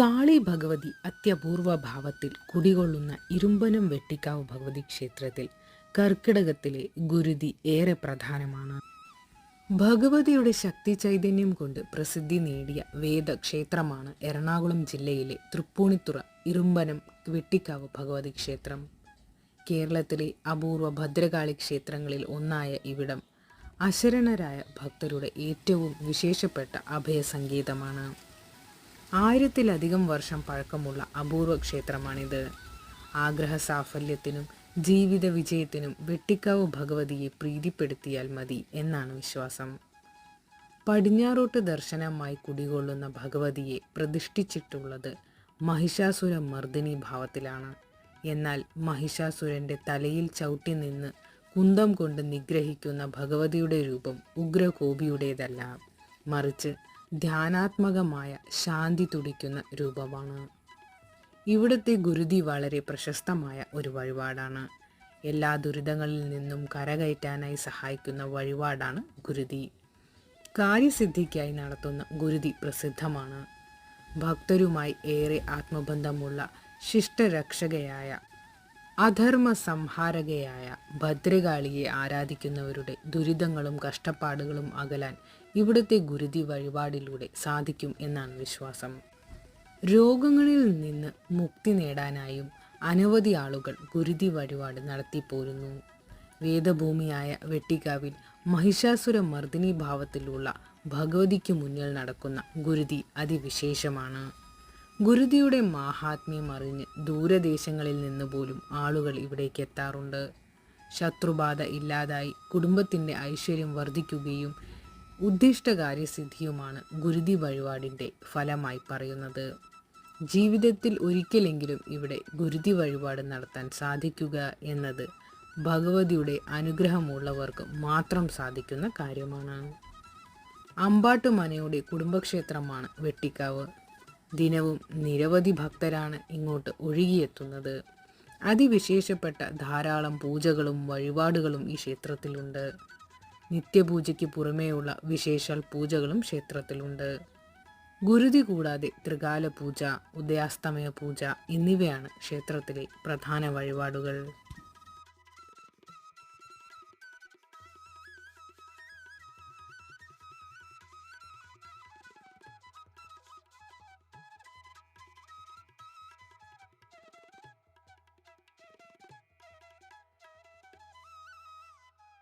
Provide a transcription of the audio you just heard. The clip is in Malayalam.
കാളി ഭഗവതി അത്യപൂർവ ഭാവത്തിൽ കുടികൊള്ളുന്ന ഇരുമ്പനം വെട്ടിക്കാവ് ഭഗവതി ക്ഷേത്രത്തിൽ കർക്കിടകത്തിലെ ഗുരുതി ഏറെ പ്രധാനമാണ്. ഭഗവതിയുടെ ശക്തി ചൈതന്യം കൊണ്ട് പ്രസിദ്ധി നേടിയ വേദക്ഷേത്രമാണ് എറണാകുളം ജില്ലയിലെ തൃപ്പൂണിത്തുറ ഇരുമ്പനം വെട്ടിക്കാവ് ഭഗവതി ക്ഷേത്രം. കേരളത്തിലെ അപൂർവ ഭദ്രകാളി ക്ഷേത്രങ്ങളിൽ ഒന്നായ ഇവിടം അശരണരായ ഭക്തരുടെ ഏറ്റവും വിശേഷപ്പെട്ട അഭയസങ്കേതമാണ്. ആയിരത്തിലധികം വർഷം പഴക്കമുള്ള അപൂർവ ക്ഷേത്രമാണിത്. ആഗ്രഹ സാഫല്യത്തിനും ജീവിത വിജയത്തിനും വെട്ടിക്കാവ് ഭഗവതിയെ പ്രീതിപ്പെടുത്തിയാൽ മതി എന്നാണ് വിശ്വാസം. പടിഞ്ഞാറോട്ട് ദർശനമായി കുടികൊള്ളുന്ന ഭഗവതിയെ പ്രതിഷ്ഠിച്ചിട്ടുള്ളത് മഹിഷാസുര മർദ്ദിനി ഭാവത്തിലാണ്. എന്നാൽ മഹിഷാസുരന്റെ തലയിൽ ചവിട്ടി നിന്ന് കുന്തം കൊണ്ട് നിഗ്രഹിക്കുന്ന ഭഗവതിയുടെ രൂപം ഉഗ്രകോപിയുടേതല്ല. മറിച്ച് ധ്യാനാത്മകമായ ശാന്തി തുടിക്കുന്ന രൂപമാണ്. ഇവിടുത്തെ ഗുരുതി വളരെ പ്രശസ്തമായ ഒരു വഴിപാടാണ്. എല്ലാ ദുരിതങ്ങളിൽ നിന്നും കരകയറ്റാനായി സഹായിക്കുന്ന വഴിപാടാണ് ഗുരുതി. കാര്യസിദ്ധിക്കായി നടത്തുന്ന ഗുരുതി പ്രസിദ്ധമാണ്. ഭക്തരുമായി ഏറെ ആത്മബന്ധമുള്ള ശിഷ്ടരക്ഷകയായ അധർമ്മ സംഹാരകയായ ഭദ്രകാളിയെ ആരാധിക്കുന്നവരുടെ ദുരിതങ്ങളും കഷ്ടപ്പാടുകളും അകലാൻ ഇവിടുത്തെ ഗുരുതി വഴിപാടിലൂടെ സാധിക്കും എന്നാണ് വിശ്വാസം. രോഗങ്ങളിൽ നിന്ന് മുക്തി നേടാനായും അനവധി ആളുകൾ ഗുരുതി വഴിപാട് നടത്തിപ്പോരുന്നു വേദഭൂമിയായ വെട്ടിക്കാവിൽ മഹിഷാസുര മർദ്ദിനി ഭാവത്തിലുള്ള ഭഗവതിക്ക് മുന്നിൽ നടക്കുന്ന ഗുരുതി അതിവിശേഷമാണ്. ഗുരുതിയുടെ മാഹാത്മ്യം അറിഞ്ഞ് ദൂരദേശങ്ങളിൽ നിന്ന് പോലും ആളുകൾ ഇവിടേക്ക് എത്താറുണ്ട്. ശത്രുബാധ ഇല്ലാതായി കുടുംബത്തിന്റെ ഐശ്വര്യം വർദ്ധിക്കുകയും ഉദ്ദിഷ്ട കാര്യസിദ്ധിയുമാണ് ഗുരുതി വഴിപാടിന്റെ ഫലമായി പറയുന്നത്. ജീവിതത്തിൽ ഒരിക്കലെങ്കിലും ഇവിടെ ഗുരുതി വഴിപാട് നടത്താൻ സാധിക്കുക എന്നത് ഭഗവതിയുടെ അനുഗ്രഹമുള്ളവർക്ക് മാത്രം സാധിക്കുന്ന കാര്യമാണ്. അമ്പാട്ടുമനയുടെ കുടുംബക്ഷേത്രമാണ് വെട്ടിക്കാവ്. ദിനവും നിരവധി ഭക്തരാണ് ഇങ്ങോട്ട് ഒഴുകിയെത്തുന്നത്. അതിവിശേഷപ്പെട്ട ധാരാളം പൂജകളും വഴിപാടുകളും ഈ ക്ഷേത്രത്തിലുണ്ട്. നിത്യപൂജയ്ക്ക് പുറമേയുള്ള വിശേഷാൽ പൂജകളും ക്ഷേത്രത്തിലുണ്ട്. ഗുരുതി കൂടാതെ ത്രികാല പൂജ ഉദയാസ്തമയ പൂജ എന്നിവയാണ് ക്ഷേത്രത്തിലെ പ്രധാന വഴിപാടുകൾ.